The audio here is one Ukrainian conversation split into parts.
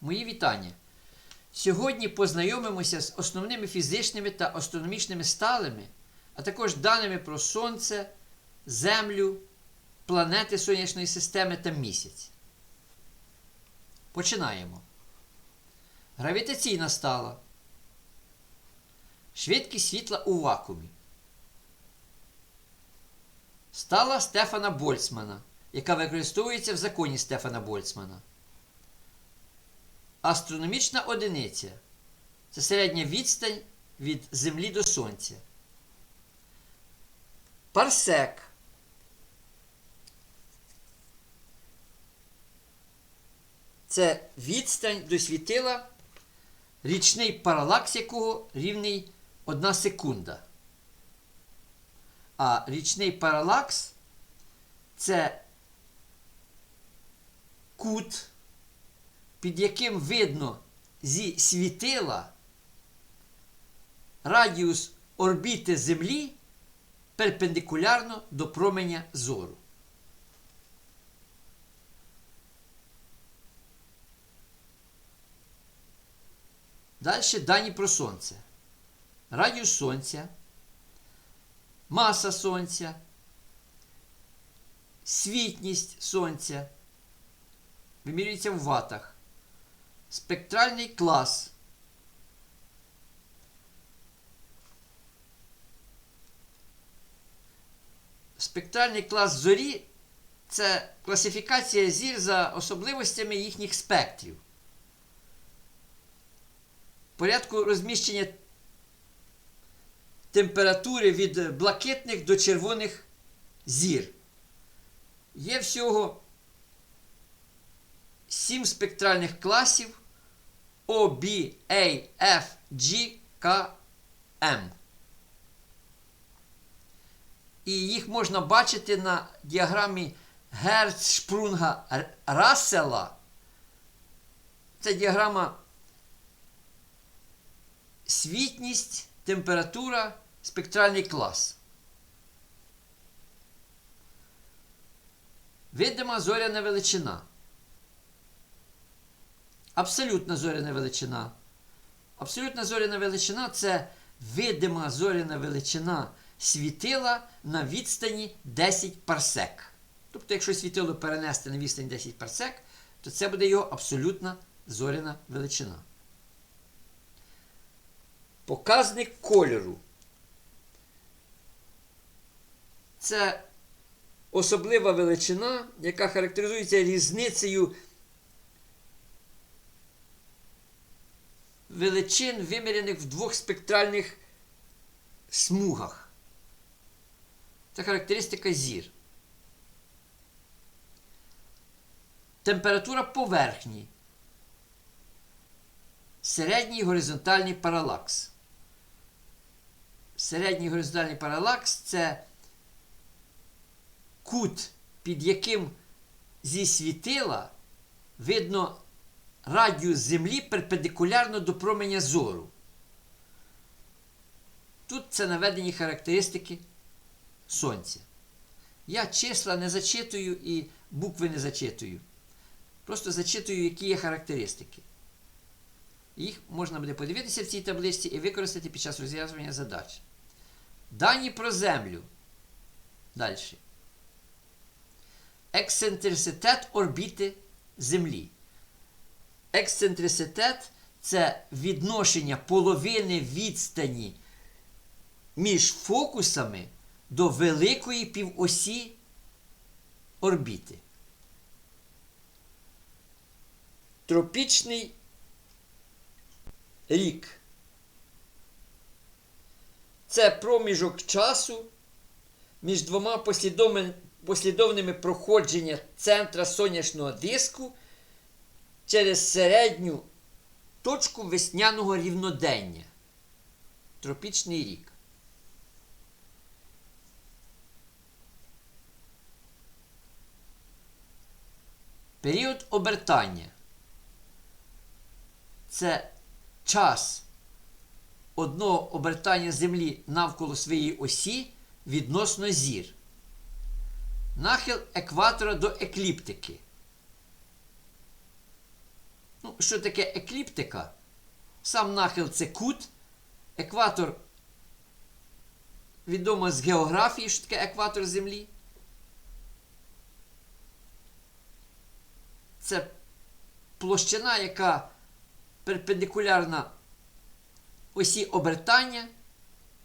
Мої вітання. Сьогодні познайомимося з основними фізичними та астрономічними сталями, а також даними про Сонце, Землю, планети Сонячної системи та місяць. Починаємо. Гравітаційна стала. Швидкість світла у вакуумі. Стала Стефана Больцмана, яка використовується в законі Стефана Больцмана. Астрономічна одиниця це середня відстань від Землі до Сонця. Парсек. Це відстань до світила, річний паралакс якого рівний 1 секунда. А річний паралакс це кут, під яким видно зі світила радіус орбіти Землі перпендикулярно до променя зору. Далі дані про Сонце. Радіус Сонця, маса Сонця, світність Сонця вимірюється в ватах. Спектральний клас. Спектральний клас зорі це класифікація зір за особливостями їхніх спектрів. Порядку розміщення температури від блакитних до червоних зір. Є всього 7 спектральних класів O, B, A, F, G, K, M. І їх можна бачити на діаграмі Герцшпрунга Рассела. Це діаграма світність, температура, спектральний клас. Видима зоряна величина. Абсолютна зоряна величина. Абсолютна зоряна величина це видима зоряна величина світила на відстані 10 парсек. Тобто, якщо світило перенести на відстань 10 парсек, то це буде його абсолютна зоряна величина. Показник кольору. Це особлива величина, яка характеризується різницею величин, вимірених в двох спектральних смугах. Це характеристика зір. Температура поверхні. Середній горизонтальний паралакс. Середній горизонтальний паралакс це кут, під яким зі світила видно радіус Землі перпендикулярно до променя зору. Тут це наведені характеристики Сонця. Я числа не зачитую і букви не зачитую. Просто зачитую, які є характеристики. Їх можна буде подивитися в цій табличці і використати під час розв'язування задач. Дані про Землю. Далі. Ексцентриситет орбіти Землі. Ексцентриситет це відношення половини відстані між фокусами до великої півосі орбіти. Тропічний рік. Це проміжок часу між двома послідовними, проходження центра сонячного диску через середню точку весняного рівнодення. Тропічний рік. Період обертання. Це час одного обертання Землі навколо своєї осі відносно зір. Нахил екватора до екліптики. Ну, що таке екліптика? Сам нахил це кут, екватор відомо з географії, що таке екватор Землі. Це площина, яка перпендикулярна осі обертання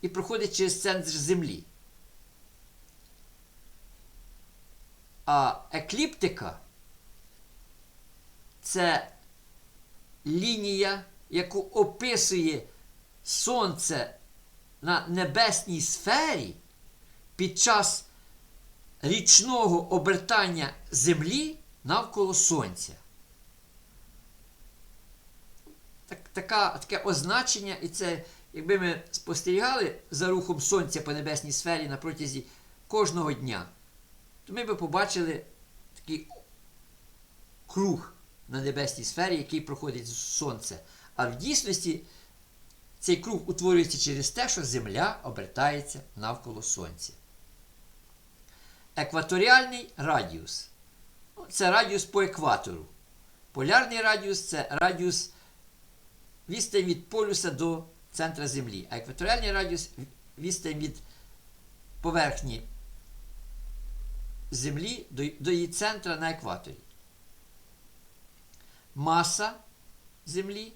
і проходить через центр Землі. А екліптика це лінія, яку описує Сонце на небесній сфері під час річного обертання Землі навколо Сонця. Так, така, таке означення, і це, якби ми спостерігали за рухом Сонця по небесній сфері на протязі кожного дня, то ми би побачили такий круг на небесній сфері, який проходить з Сонця. А в дійсності цей круг утворюється через те, що Земля обертається навколо Сонця. Екваторіальний радіус. Ну, Це радіус по екватору. Полярний радіус це радіус відстань від полюса до центра Землі. А екваторіальний радіус відстань від поверхні Землі до її центра на екваторі. Маса Землі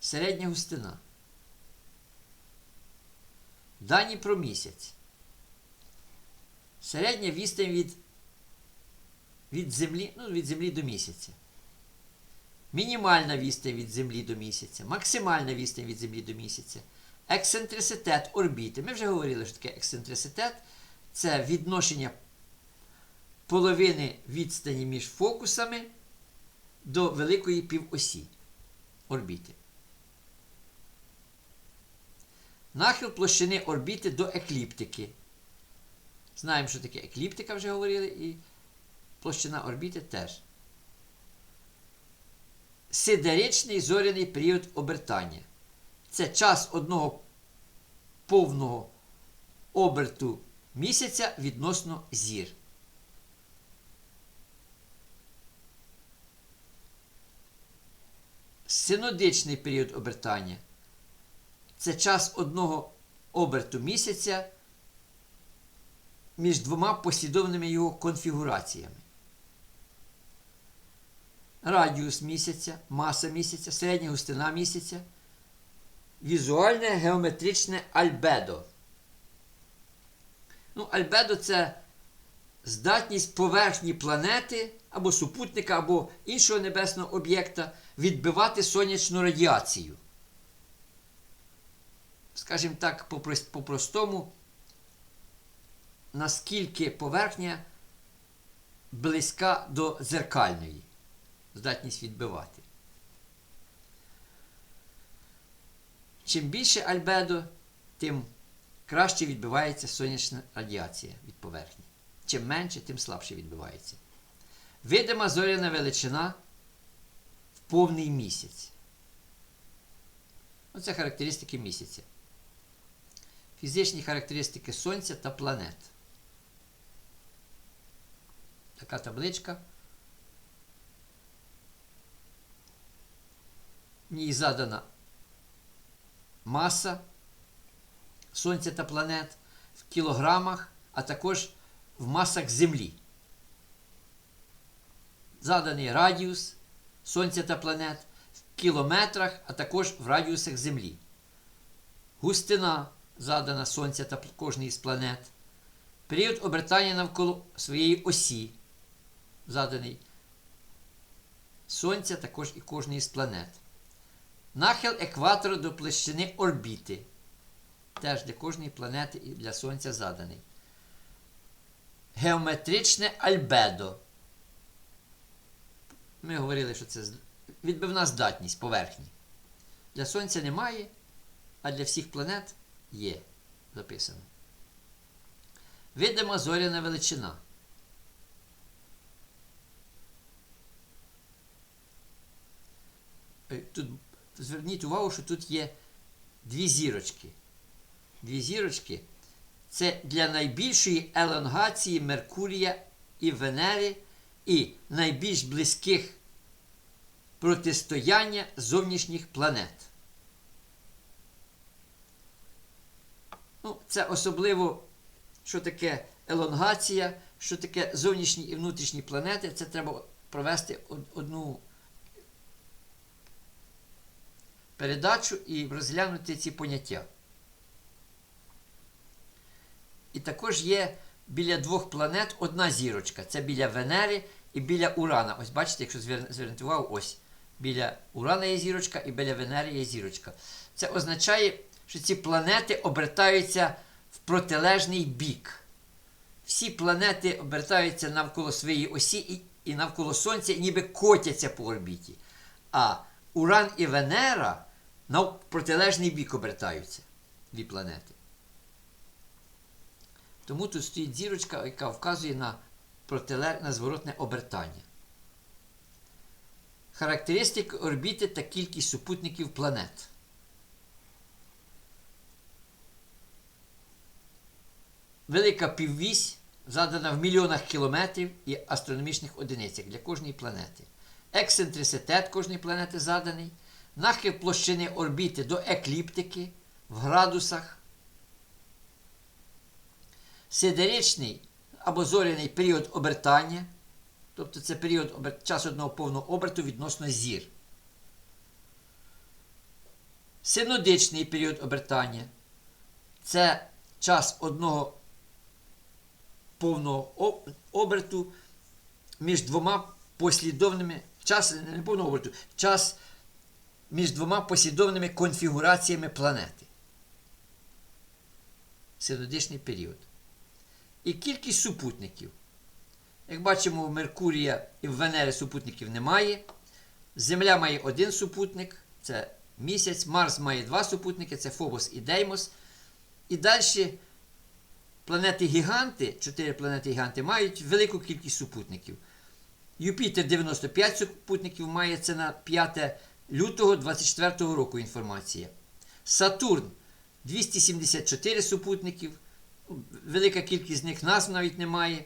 середня густина. Дані про місяць. Середня відстань від, від Землі, ну, від Землі до місяця. Мінімальна відстань від Землі до місяця, максимальна відстань від Землі до місяця, ексцентриситет орбіти. Ми вже говорили, що таке ексцентриситет це відношення половини відстані між фокусами до великої півосі орбіти. Нахил площини орбіти до екліптики. Знаємо, що таке екліптика, вже говорили, і площина орбіти теж. Сидеричний зоряний період обертання. Це час одного повного оберту місяця відносно зір. Синодичний період обертання. Це час одного оберту місяця між двома послідовними його конфігураціями. Радіус місяця, маса місяця, середня густина місяця, візуальне геометричне альбедо. Ну, альбедо це здатність поверхні планети або супутника, або іншого небесного об'єкта відбивати сонячну радіацію. Скажімо так, по-простому, наскільки поверхня близька до дзеркальної, здатність відбивати. Чим більше альбедо, тим краще відбивається сонячна радіація від поверхні. Чим менше, тим слабше відбивається. Видима зоряна величина в повний місяць. Оце характеристики місяця. Фізичні характеристики Сонця та планет. Така табличка. В ній задана маса Сонця та планет в кілограмах, а також в масах Землі. Заданий радіус Сонця та планет в кілометрах, а також в радіусах Землі. Густина задана Сонця та кожної з планет. Період обертання навколо своєї осі, заданий Сонця також і кожної з планет. Нахил екватора до площини орбіти. Теж для кожної планети і для Сонця заданий. Геометричне альбедо. Ми говорили, що це відбивна здатність поверхні. Для Сонця немає, а для всіх планет є записано. Видима зоряна величина. Тут зверніть увагу, що тут є дві зірочки. Дві зірочки це для найбільшої елонгації Меркурія і Венери, і найбільш близьких протистояння зовнішніх планет. Ну, це особливо, що таке елонгація, що таке зовнішні і внутрішні планети. Це треба провести одну передачу і розглянути ці поняття. І також є біля двох планет одна зірочка. Це біля Венери і біля Урана. Ось бачите, якщо звер- звернути увагу, ось біля Урана є зірочка і біля Венери є зірочка. Це означає, що ці планети обертаються в протилежний бік. Всі планети обертаються навколо своєї осі і, і навколо Сонця, і ніби котяться по орбіті. А Уран і Венера на протилежний бік обертаються дві планети. Тому тут стоїть зірочка, яка вказує на, протиле... на зворотне обертання. Характеристики орбіти та кількість супутників планет. Велика піввісь задана в мільйонах кілометрів і астрономічних одиницях для кожної планети. Ексцентриситет кожної планети заданий. Нахил площини орбіти до екліптики в градусах. Сидеричний або зоряний період обертання, тобто це період час одного повного оберту відносно зір. Синодичний період обертання це час одного повного оберту між двома послідовними час не повного оберту, час між двома послідовними конфігураціями планети. Синодичний період. І кількість супутників. Як бачимо, у Меркурія і в Венери супутників немає. Земля має один супутник, це місяць, Марс має два супутники, це Фобос і Деймос. І далі планети-гіганти, чотири планети-гіганти, мають велику кількість супутників. Юпітер 95 супутників має це на 5 лютого 24 року інформація. Сатурн 274 супутників. Велика кількість з них назв навіть немає.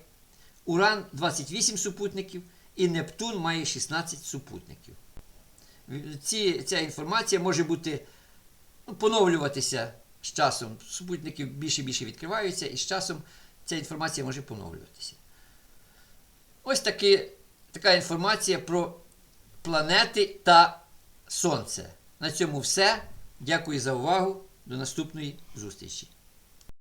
Уран 28 супутників і Нептун має 16 супутників. Ці, ця інформація може бути ну, поновлюватися з часом. Супутники більше і більше відкриваються, і з часом ця інформація може поновлюватися. Ось таки, така інформація про планети та Сонце. На цьому все. Дякую за увагу. До наступної зустрічі.